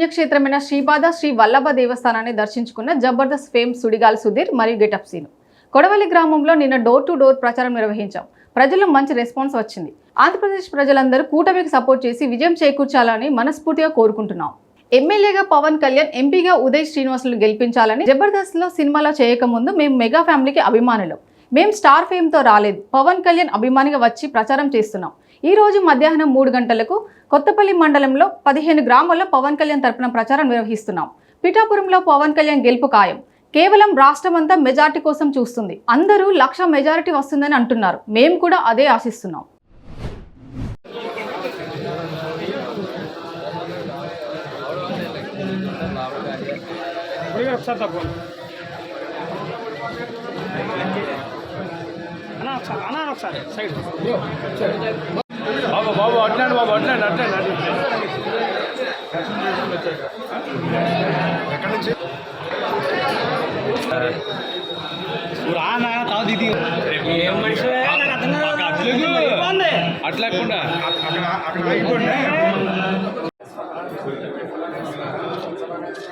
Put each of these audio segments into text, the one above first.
పుణ్యక్షేత్రమైన శ్రీపాద శ్రీ వల్లభ దేవస్థానాన్ని దర్శించుకున్న జబర్దస్త్ ఫేమ్ సుడిగాల్ సుధీర్ మరియు getup scene. కొడవలి గ్రామంలో నిన్న డోర్ టు డోర్ ప్రచారం నిర్వహించాం. ప్రజల్లో మంచి రెస్పాన్స్ వచ్చింది. ఆంధ్రప్రదేశ్ ప్రజలందరూ కూటమికి సపోర్ట్ చేసి విజయం చేకూర్చాలని మనస్ఫూర్తిగా కోరుకుంటున్నాం. ఎమ్మెల్యేగా పవన్ కళ్యాణ్ ఎంపీగా ఉదయ్ శ్రీనివాసులు గెలిపించాలని జబర్దస్త్లో సినిమాలో చేయకముందు మేము మెగా ఫ్యామిలీకి అభిమానులు. మేము స్టార్ ఫేమ్తో రాలేదు. పవన్ కళ్యాణ్ అభిమానిగా వచ్చి ప్రచారం చేస్తున్నాం. ఈ రోజు మధ్యాహ్నం మూడు గంటలకు కొత్తపల్లి మండలంలో పదిహేను గ్రామాల్లో పవన్ కళ్యాణ్ తరపున ప్రచారం నిర్వహిస్తున్నాం. పిఠాపురంలో పవన్ కళ్యాణ్ గెలుపు ఖాయం. కేవలం రాష్ట్రమంతా మెజారిటీ కోసం చూస్తుంది. అందరూ లక్ష మెజారిటీ వస్తుందని అంటున్నారు. మేము కూడా అదే ఆశిస్తున్నాం. ఒకసారి అన్నా ఒకసారి అన్నా ఒకసారి సైడ్ బాబు బాబు అట్లాండి బాబు అట్లాండి అట్లాండి రానా తావు దిది ఏం మనిషి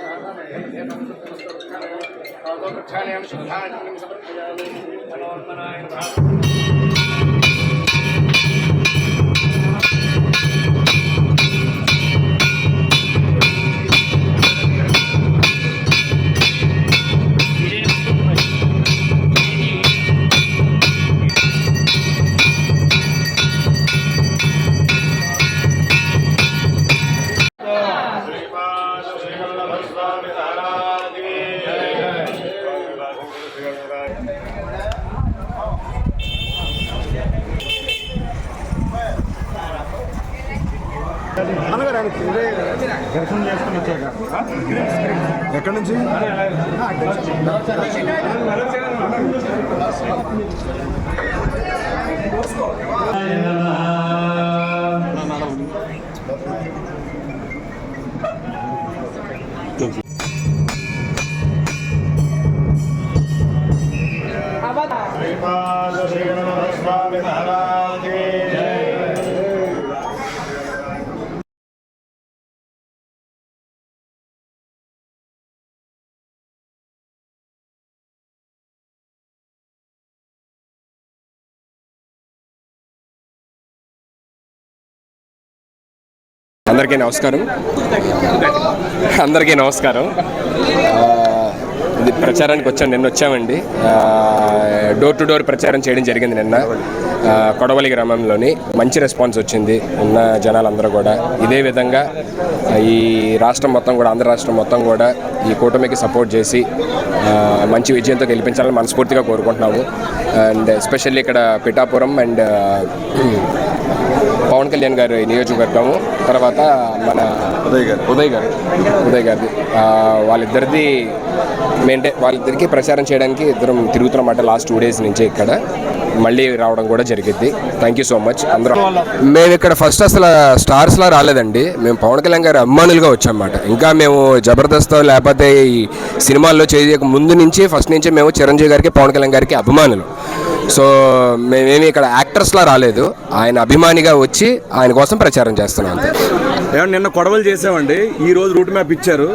అట్లాకుండా దర్శనం చేసుకుని వచ్చాక ఎక్కడి నుంచి? అందరికీ నమస్కారం. అందరికీ నమస్కారం. ఇది ప్రచారానికి వచ్చాం నిన్న వచ్చామండి. డోర్ టు డోర్ ప్రచారం చేయడం జరిగింది నిన్న. కొడవలి గ్రామంలోని మంచి రెస్పాన్స్ వచ్చింది ఉన్న జనాలందరూ కూడా. ఇదే విధంగా ఈ రాష్ట్రం మొత్తం కూడా ఆంధ్ర రాష్ట్రం మొత్తం కూడా ఈ కూటమికి సపోర్ట్ చేసి మంచి విజయంతో గెలిపించాలని మనస్ఫూర్తిగా కోరుకుంటున్నాము. అండ్ ఎస్పెషల్లీ ఇక్కడ పిఠాపురం అండ్ పవన్ కళ్యాణ్ గారి నియోజకవర్గము తర్వాత మన ఉదయ్ గారు. ఉదయ్ గారు. ఉదయ్ గారిది. వాళ్ళిద్దరిది మెయింటైన్ వాళ్ళిద్దరికి ప్రచారం చేయడానికి ఇద్దరం తిరుగుతున్నమాట లాస్ట్ టూ డేస్ నుంచి ఇక్కడ. మళ్ళీ రావడం కూడా జరిగింది థ్యాంక్ యూ సో మచ్ అందరూ మేము ఇక్కడ ఫస్ట్ అసలు స్టార్స్లా రాలేదండి. మేము పవన్ కళ్యాణ్ గారి అభిమానులుగా వచ్చామన్నమాట. ఇంకా మేము జబర్దస్త్ లేకపోతే ఈ సినిమాల్లో చేయక ముందు నుంచి ఫస్ట్ నుంచి మేము చిరంజీవి గారికి పవన్ కళ్యాణ్ గారికి అభిమానులు. సో మేమేమి ఇక్కడ యాక్టర్స్లా రాలేదు. ఆయన అభిమానిగా వచ్చి ఆయన కోసం ప్రచారం చేస్తున్నాం అంతే. నిన్న కొడవలు చేసామండి. ఈ రోజు రూట్ మ్యాప్ ఇచ్చారు.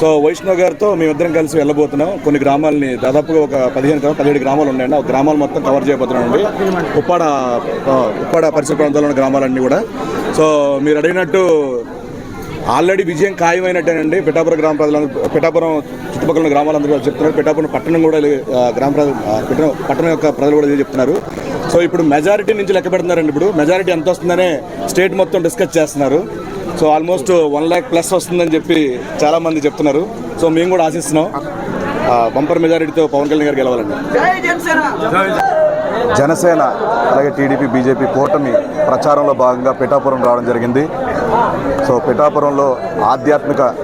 సో వైష్ణవ్ గారితో మేమిద్దరం కలిసి వెళ్ళబోతున్నాం. కొన్ని గ్రామాలని దాదాపుగా ఒక పదిహేను గ్రామాలు పదిహేడు గ్రామాలు ఉన్నాయండి. ఆ గ్రామాలు మొత్తం కవర్ చేయబోతున్నాం అండి ఉప్పాడ ఉప్పాడ పరిసర ప్రాంతాల్లో ఉన్న గ్రామాలన్నీ కూడా. సో మీరు అడిగినట్టు ఆల్రెడీ విజయం ఖాయమైనట్టేనండి. పిఠాపురం గ్రామ ప్రజలందరూ పిఠాపురం చుట్టుపక్కల ఉన్న గ్రామాలందరూ కూడా చెప్తున్నారు. పిఠాపురం పట్టణం కూడా గ్రామ ప్రజలు పట్టణం యొక్క ప్రజలు కూడా ఇదే చెప్తున్నారు. సో ఇప్పుడు మెజారిటీ నుంచి లెక్క పెడుతున్నారండి ఇప్పుడు. మెజారిటీ ఎంత వస్తుందనే స్టేట్ మొత్తం డిస్కస్ చేస్తున్నారు. So almost one lakh plus వస్తుందని చెప్పి చాలా మంది చెప్తున్నారు. సో మేము కూడా ఆశిస్తున్నాం. బంపర్ మెజారిటీతో పవన్ కళ్యాణ్ గారు గెలవాలండి. జనసేన అలాగే టీడీపీ బీజేపీ కూటమి ప్రచారంలో భాగంగా పిఠాపురం రావడం జరిగింది. సో పిఠాపురంలో ఆధ్యాత్మిక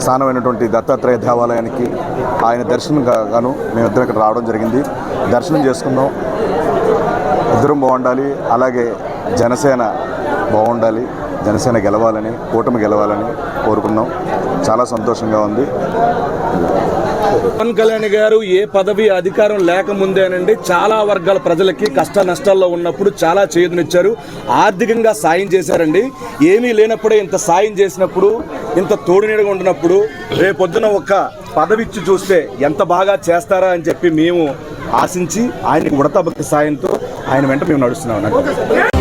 స్థానమైనటువంటి దత్తాత్రేయ దేవాలయానికి ఆయన దర్శనం గా- గాను మేమిద్దరం ఇక్కడ రావడం జరిగింది. దర్శనం చేసుకున్నాం ఇద్దరం బాగుండాలి. అలాగే జనసేన బాగుండాలి. జనసేన గెలవాలని కూటమి గెలవాలని కోరుకున్నాం. చాలా సంతోషంగా ఉంది. పవన్ కళ్యాణ్ గారు ఏ పదవి అధికారం లేకముందేనండి చాలా వర్గాల ప్రజలకి కష్ట నష్టాల్లో ఉన్నప్పుడు చాలా చేదునిచ్చారు. ఆర్థికంగా సాయం చేశారండి. ఏమీ లేనప్పుడే ఇంత సాయం చేసినప్పుడు ఇంత తోడు నీడగా ఉంటున్నప్పుడు రేపొద్దున ఒక పదవి ఇచ్చి చూస్తే ఎంత బాగా చేస్తారా అని చెప్పి మేము ఆశించి ఆయనకి ఉడతా భక్తి సాయంతో ఆయన వెంట మేము నడుస్తున్నాం